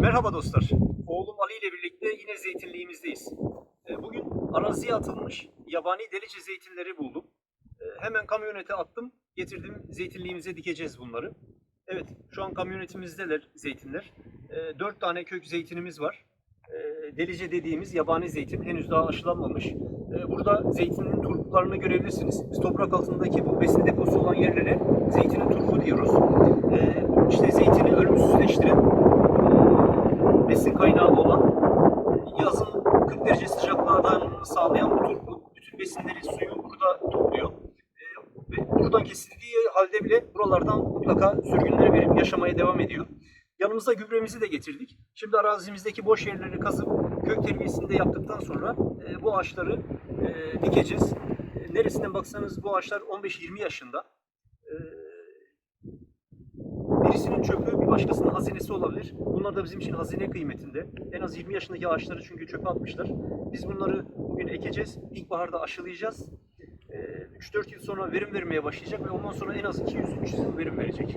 Merhaba dostlar. Oğlum Ali ile birlikte yine zeytinliğimizdeyiz. Ee, bugün araziye atılmış yabani delice zeytinleri buldum. Ee, hemen kamyonete attım, getirdim zeytinliğimize dikeceğiz bunları. Evet, şu an kamyonetimizdeler zeytinler. Ee, dört tane kök zeytinimiz var. Delice dediğimiz yabani zeytin henüz daha aşılanmamış. Burada zeytinin turplarını görebilirsiniz. Biz toprak altındaki bu besin deposu olan yerlere zeytin kaynağı olan yazın 40 derece sıcaklığa dayanımını sağlayan bu turpu bütün besinleri, suyu burada topluyor. Ee, ve buradan kesildiği halde bile buralardan mutlaka sürgünleri verip yaşamaya devam ediyor. Yanımıza gübremizi de getirdik. Şimdi arazimizdeki boş yerleri kazıp kök terbiyesini de yaptıktan sonra e, bu ağaçları e, dikeceğiz. E, neresinden baksanız bu ağaçlar 15-20 yaşında. E, birisinin çöpü bir başkasının hazinesi olabilir. Bunlar da bizim için hazine kıymetinde. En az 20 yaşındaki ağaçları çünkü çöpe atmışlar. Biz bunları bugün ekeceğiz. İlkbaharda aşılayacağız. E, 3-4 yıl sonra verim vermeye başlayacak ve ondan sonra en az 200-300 yıl verim verecek.